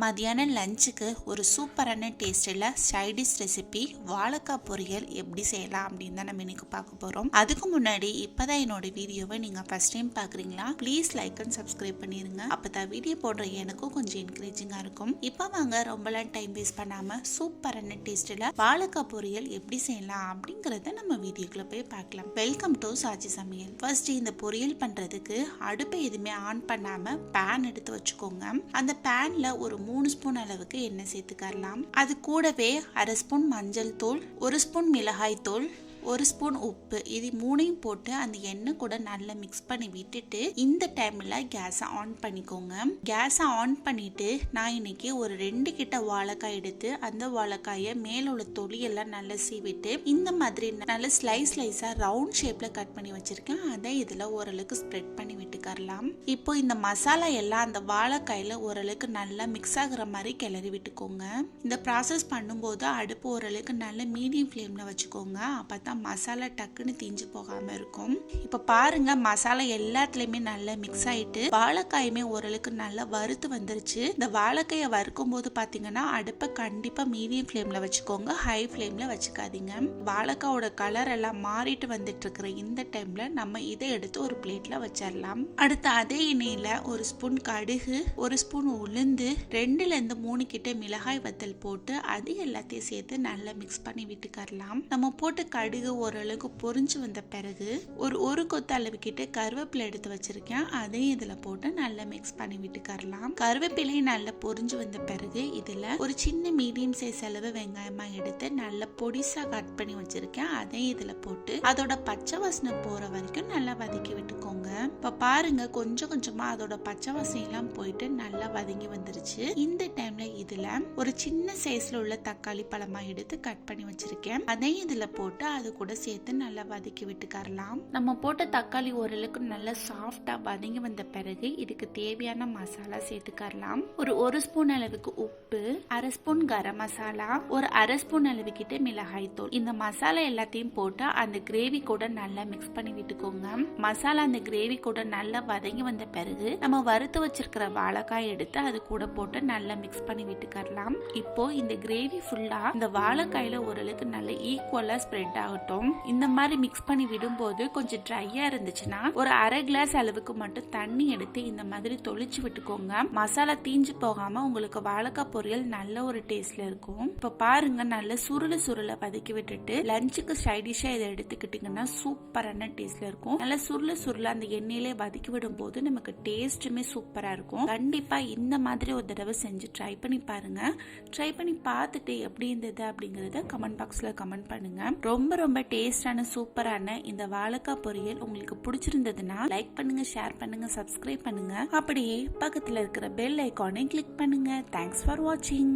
மதியானம் லஞ்சுக்கு ஒரு சூப்பரான டேஸ்டில் சைடிஷ் ரெசிபி வாழைக்காய் பொரியல் எப்படி செய்யலாம் அப்படின்னு தான் நம்ம இன்னைக்கு பார்க்க போகிறோம் அதுக்கு முன்னாடி இப்போதான் என்னோட வீடியோவை நீங்கள் ஃபஸ்ட் டைம் பார்க்குறீங்களா? ப்ளீஸ் லைக் அண்ட் சப்ஸ்கிரைப் பண்ணிடுங்க அப்போ தான் வீடியோ போடுற எனக்கும் கொஞ்சம் என்கரேஜிங்காக இருக்கும். இப்போ வாங்க ரொம்பலாம் டைம் வேஸ்ட் பண்ணாமல் சூப்பரான டேஸ்டில் வாழைக்காய் பொரியல் எப்படி செய்யலாம் அப்படிங்கிறத நம்ம வீடியோக்குள்ளே போய் பார்க்கலாம். வெல்கம் டு சாச்சி சமையல் ஃபர்ஸ்ட் இந்த பொரியல் பண்ணுறதுக்கு அடுப்பை எதுவுமே ஆன் பண்ணாமல் பேன் எடுத்து வச்சுக்கோங்க. அந்த பேனில் ஒரு மூணு ஸ்பூன் அளவுக்கு எண்ணெய் சேர்த்துக்கரலாம். அது கூடவே அரை ஸ்பூன் மஞ்சள் தூள் ஒரு ஸ்பூன் மிளகாய் தூள் ஒரு ஸ்பூன் உப்பு இது மூணையும் போட்டு அந்த எண்ணெய் கூட நல்லா மிக்ஸ் பண்ணி விட்டுட்டு இந்த டைமில் கேஸை ஆன் பண்ணிக்கோங்க. கேஸை ஆன் பண்ணிட்டு நான் இன்னைக்கு ஒரு ரெண்டு கிட்ட வாழைக்காய் எடுத்து அந்த வாழைக்காயை மேலே உள்ள தொலியெல்லாம் நல்லா சீவிட்டு இந்த மாதிரி நல்ல ஸ்லைஸ் ஸ்லைஸாக ரவுண்ட் ஷேப்பில் கட் பண்ணி வச்சுருக்கேன். அதை இதில் ஓரளவுக்கு ஸ்ப்ரெட் பண்ணி விட்டுக்கரலாம். இப்போ இந்த மசாலா எல்லாம் அந்த வாழைக்காயில் ஓரளவுக்கு நல்லா மிக்ஸ் ஆகுற மாதிரி கிளறி விட்டுக்கோங்க. இந்த ப்ராசஸ் பண்ணும்போது அடுப்பு ஓரளவுக்கு நல்ல மீடியம் ஃப்ளேமில் வச்சுக்கோங்க. அப்போ தான் மசாலா டக்குன்னு தீஞ்சு போகாமல் இருக்கும். இப்போ பாருங்க மசாலா எல்லாத்துலேயுமே நல்லா மிக்ஸ் ஆயிட்டு வாழைக்காயுமே ஓரளவுக்கு நல்லா வறுத்து வந்துருச்சு. இந்த வாழைக்காயை வறுக்கும் போது பார்த்தீங்கன்னா அடுப்பை கண்டிப்பாக மீடியம் ஃப்ளேமில் வச்சுக்கோங்க. ஹை ஃப்ளேமில் வச்சுக்காதீங்க. வாழைக்காயோட கலர் எல்லாம் மாறிட்டு வந்துட்டு இருக்கிற இந்த டைம்ல நம்ம இதை எடுத்து ஒரு பிளேட்ல வச்சிடலாம் அடுத்து அதே எண்ணெயில் ஒரு ஸ்பூன் கடுகு ஒரு ஸ்பூன் உளுந்து ரெண்டுல இருந்து மூணு கிட்ட மிளகாய் வத்தல் போட்டு அது எல்லாத்தையும் சேர்த்து நல்லா மிக்ஸ் பண்ணி விட்டுக்கரலாம். நம்ம போட்டு கடுகு ஓரளவுக்கு பொரிஞ்சு வந்த பிறகு ஒரு ஒரு கொத்து அளவுக்கிட்ட கருவேப்பிலை எடுத்து வச்சிருக்கேன். அதையும் இதுல போட்டு நல்லா மிக்ஸ் பண்ணி விட்டுக்கரலாம் கருவேப்பிலையும் நல்லா பொரிஞ்சு வந்த பிறகு இதுல ஒரு சின்ன மீடியம் சைஸ் அளவு வெங்காயமா எடுத்து நல்லா பொடிசா கட் பண்ணி வச்சிருக்கேன். அதையும் இதுல போட்டு அதோட பச்சை வாசனை போற வரைக்கும் நல்லா வதக்கி விட்டுக்கோங்க. இப்ப பாருங்க கொஞ்சம் கொஞ்சமா அதோட பச்சை வாசனை எல்லாம் போயிட்டு நல்லா வதங்கி வந்துருச்சு. இந்த டைம்ல இதுல ஒரு சின்ன சைஸ்ல உள்ள தக்காளி பழமா எடுத்து கட் பண்ணி வச்சிருக்கேன். அதையும் இதுல போட்டு அது கூட சேர்த்து நல்லா வதக்கி விட்டுக்கரலாம். நம்ம போட்ட தக்காளி ஓரளவுக்கு நல்லா சாஃப்டா வதங்கி வந்த பிறகு இதுக்கு தேவையான மசாலா சேர்த்துக்கரலாம். ஒரு ஒரு ஸ்பூன் அளவுக்கு உப்பு அரை ஸ்பூன் கரம் மசாலா ஒரு அரை ஸ்பூன் அளவு கிட்ட மிளகாய் தூள். இந்த மசாலா எல்லாத்தையும் போட்டு அந்த கிரேவி கூட நல்லா மிக்ஸ் பண்ணி விட்டுக்கோங்க. மசாலா அந்த கிரேவி கூட நல்லா வதங்கி வந்த பிறகு நம்ம வறுத்து வச்சிருக்கிற வாழைக்காய் எடுத்து அது கூட போட்டு நல்லா மிக்ஸ் பண்ணி விட்டுக்கரலாம். இப்போ இந்த கிரேவி ஃபுல்லா இந்த வாழைக்காயில ஓரளவுக்கு நல்ல ஈக்குவலா ஸ்ப்ரெட் ஆகட்டும். இந்த மாதிரி மிக்ஸ் பண்ணி விடும்போது கொஞ்சம் ட்ரையா இருந்துச்சுன்னா ஒரு அரை கிளாஸ் அளவுக்கு மட்டும் தண்ணி எடுத்து இந்த மாதிரி தொளிச்சு விட்டுக்கோங்க. மசாலா தீஞ்சு போகாம உங்களுக்கு வாழைக்காய் பொரியல் நல்ல ஒரு டேஸ்ட்ல இருக்கும். இப்ப பாருங்க நல்ல சுருள சுருள வதக்கி விட்டுட்டு லஞ்சுக்கு சைடிஷா இதை எடுத்துக்கிட்டீங்கன்னா சூப்பரான டேஸ்ட்ல இருக்கும். நல்ல சுருள சுருள அந்த எண்ணெயிலே வதக்கி விடும் போது நமக்கு டேஸ்ட்டுமே சூப்பரா இருக்கும். கண்டிப்பா இந்த மாதிரி ஒரு தடவை செஞ்சு ட்ரை பண்ணி பாருங்க. ட்ரை பண்ணி பார்த்துட்டு எப்படி இருந்தது அப்படிங்கறத கமெண்ட் பாக்ஸ்ல கமெண்ட் பண்ணுங்க. ரொம்ப ரொம்ப டேஸ்டான சூப்பரான இந்த வாழைக்காய் பொரியல் உங்களுக்கு பிடிச்சிருந்ததுன்னா லைக் பண்ணுங்க ஷேர் பண்ணுங்க சப்ஸ்கிரைப் பண்ணுங்க. அப்படியே பக்கத்துல இருக்கிற பெல் ஐக்கானை கிளிக் பண்ணுங்க. தேங்க்ஸ் ஃபார் வாட்சிங்